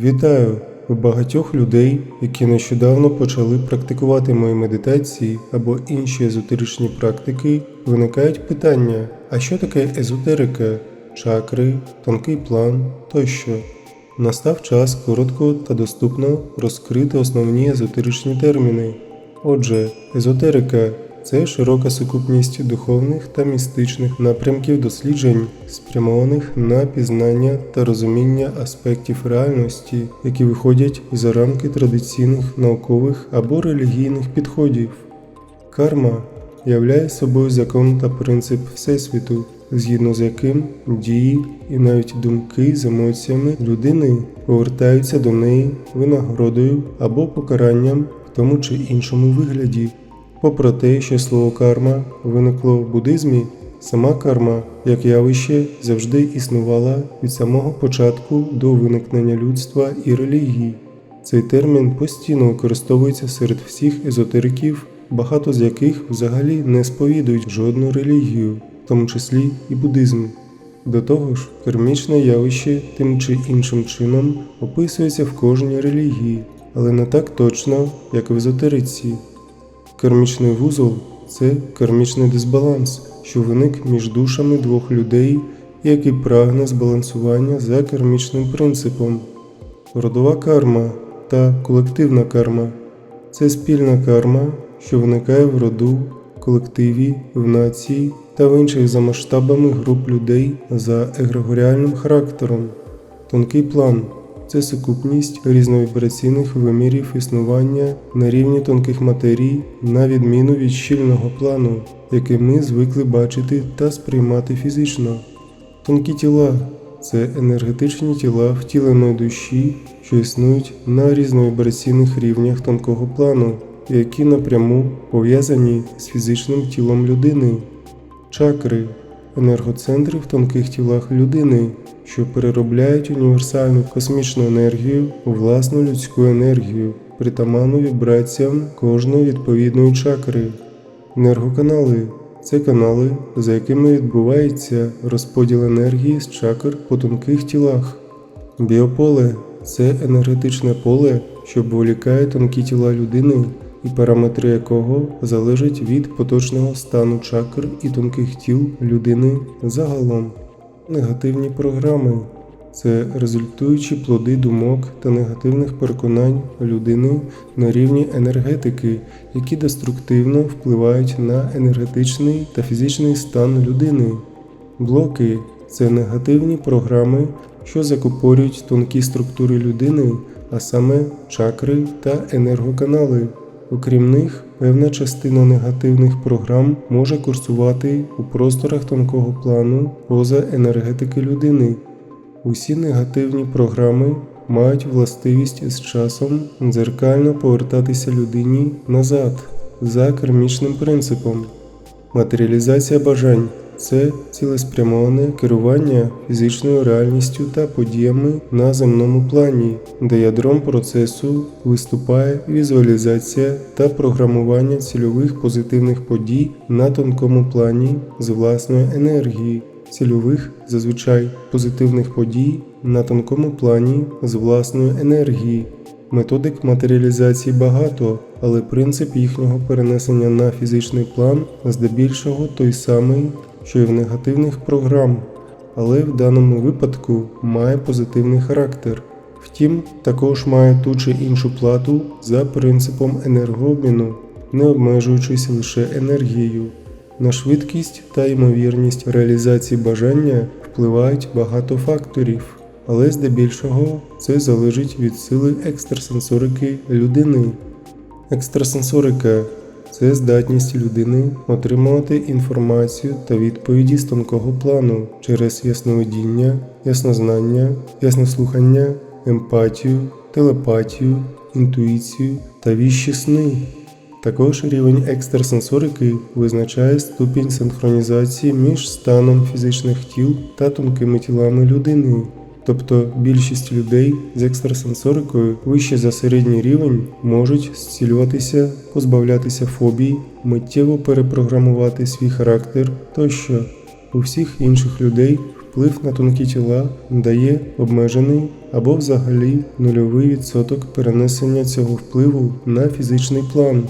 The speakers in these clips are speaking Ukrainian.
Вітаю! У багатьох людей, які нещодавно почали практикувати мої медитації або інші езотеричні практики, виникають питання: а що таке езотерика, чакри, тонкий план тощо? Настав час коротко та доступно розкрити основні езотеричні терміни. Отже, езотерика це широка сукупність духовних та містичних напрямків досліджень, спрямованих на пізнання та розуміння аспектів реальності, які виходять за рамки традиційних наукових або релігійних підходів. Карма являє собою закон та принцип Всесвіту, згідно з яким дії і навіть думки з емоціями людини повертаються до неї винагородою або покаранням в тому чи іншому вигляді. Попри те, що слово карма виникло в буддизмі, сама карма як явище завжди існувала від самого початку до виникнення людства і релігії. Цей термін постійно використовується серед всіх езотериків, багато з яких взагалі не сповідують жодну релігію, в тому числі і буддизм. До того ж, кармічне явище тим чи іншим чином описується в кожній релігії, але не так точно, як в езотериці. Кармічний вузол це кармічний дисбаланс, що виник між душами двох людей, який прагне збалансування за кармічним принципом. Родова карма та колективна карма це спільна карма, що виникає в роду, колективі, в нації та в інших за масштабами груп людей за егрегоріальним характером. Тонкий план це сукупність різновібраційних вимірів існування на рівні тонких матерій, на відміну від щільного плану, який ми звикли бачити та сприймати фізично. Тонкі тіла це енергетичні тіла втіленої душі, що існують на різновібраційних рівнях тонкого плану, які напряму пов'язані з фізичним тілом людини. Чакри енергоцентри в тонких тілах людини, що переробляють універсальну космічну енергію у власну людську енергію, притаманну вібраціям кожної відповідної чакри. Енергоканали це канали, за якими відбувається розподіл енергії з чакр по тонких тілах. Біополе це енергетичне поле, що обволікає тонкі тіла людини і параметри якого залежать від поточного стану чакр і тонких тіл людини загалом. Негативні програми це результуючі плоди думок та негативних переконань людини на рівні енергетики, які деструктивно впливають на енергетичний та фізичний стан людини. Блоки це негативні програми, що закупорюють тонкі структури людини, а саме чакри та енергоканали. Окрім них, певна частина негативних програм може курсувати у просторах тонкого плану поза енергетики людини. Усі негативні програми мають властивість з часом дзеркально повертатися людині назад за кармічним принципом. Матеріалізація бажань це цілеспрямоване керування фізичною реальністю та подіями на земному плані, де ядром процесу виступає візуалізація та програмування цільових позитивних подій на тонкому плані з власної енергії, цільових зазвичай позитивних подій на тонкому плані з власної енергії. Методик матеріалізації багато, але принцип їхнього перенесення на фізичний план здебільшого той самий, що й в негативних програм, але в даному випадку має позитивний характер. Втім, також має ту чи іншу плату за принципом енергообміну, не обмежуючись лише енергією. На швидкість та ймовірність реалізації бажання впливають багато факторів, але здебільшого це залежить від сили екстрасенсорики людини. Екстрасенсорика це здатність людини отримувати інформацію та відповіді з тонкого плану через ясновидіння, яснознання, яснослухання, емпатію, телепатію, інтуїцію та віщі сни. Також рівень екстрасенсорики визначає ступінь синхронізації між станом фізичних тіл та тонкими тілами людини. Тобто більшість людей з екстрасенсорикою вище за середній рівень можуть зцілюватися, позбавлятися фобій, миттєво перепрограмувати свій характер тощо. У всіх інших людей вплив на тонкі тіла дає обмежений або взагалі нульовий відсоток перенесення цього впливу на фізичний план.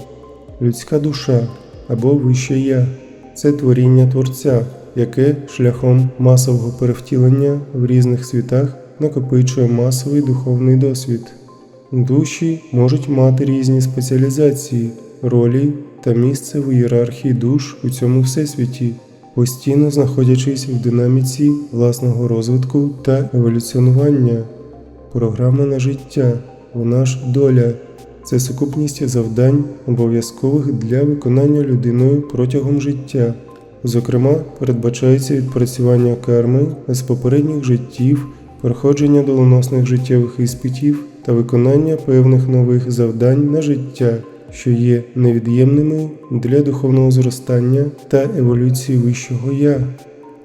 Людська душа або вище я це творіння Творця, яке шляхом масового перевтілення в різних світах накопичує масовий духовний досвід. Душі можуть мати різні спеціалізації, ролі та місце в ієрархії душ у цьому всесвіті, постійно знаходячись в динаміці власного розвитку та еволюціонування. Програма на життя, вона ж доля це сукупність завдань, обов'язкових для виконання людиною протягом життя. Зокрема, передбачається відпрацювання карми з попередніх життів, проходження доленосних життєвих іспитів та виконання певних нових завдань на життя, що є невід'ємними для духовного зростання та еволюції вищого я.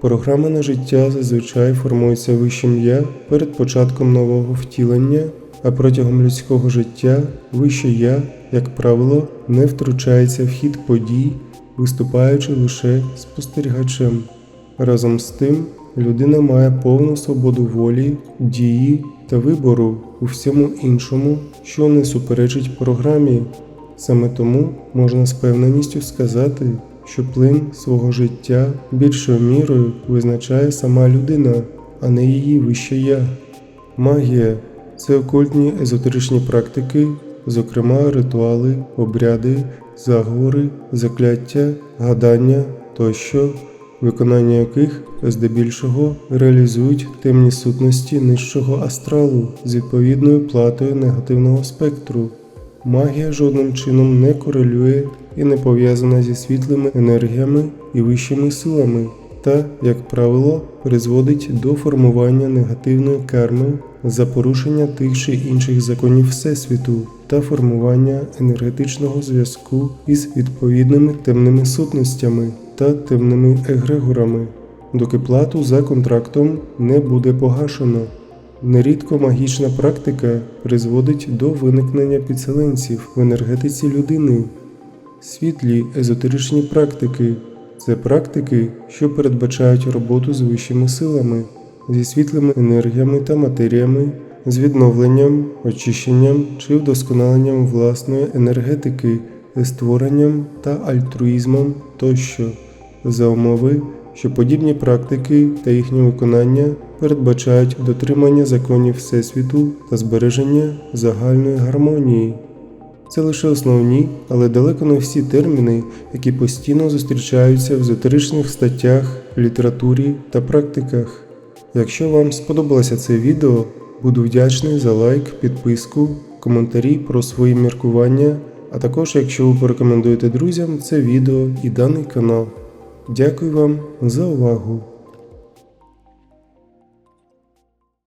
Програма на життя зазвичай формується вищим я перед початком нового втілення, а протягом людського життя вище я, як правило, не втручається в хід подій, виступаючи лише спостерігачем. Разом з тим, людина має повну свободу волі, дії та вибору у всьому іншому, що не суперечить програмі. Саме тому можна з певненістю сказати, що плин свого життя більшою мірою визначає сама людина, а не її вище я. Магія це окультні езотеричні практики, зокрема ритуали, обряди, заговори, закляття, гадання тощо, виконання яких здебільшого реалізують темні сутності нижчого астралу з відповідною платою негативного спектру. Магія жодним чином не корелює і не пов'язана зі світлими енергіями і вищими силами, та, як правило, призводить до формування негативної карми за порушення тих чи інших законів Всесвіту та формування енергетичного зв'язку із відповідними темними сутностями та темними егрегорами, доки плату за контрактом не буде погашено. Нерідко магічна практика призводить до виникнення підселенців в енергетиці людини. Світлі езотеричні практики це практики, що передбачають роботу з вищими силами, зі світлими енергіями та матеріями, з відновленням, очищенням чи вдосконаленням власної енергетики, створенням та альтруїзмом тощо, за умови, що подібні практики та їхнє виконання передбачають дотримання законів Всесвіту та збереження загальної гармонії. Це лише основні, але далеко не всі терміни, які постійно зустрічаються в езотеричних статтях, літературі та практиках. Якщо вам сподобалося це відео, буду вдячний за лайк, підписку, коментарі про свої міркування, а також якщо ви порекомендуєте друзям це відео і даний канал. Дякую вам за увагу!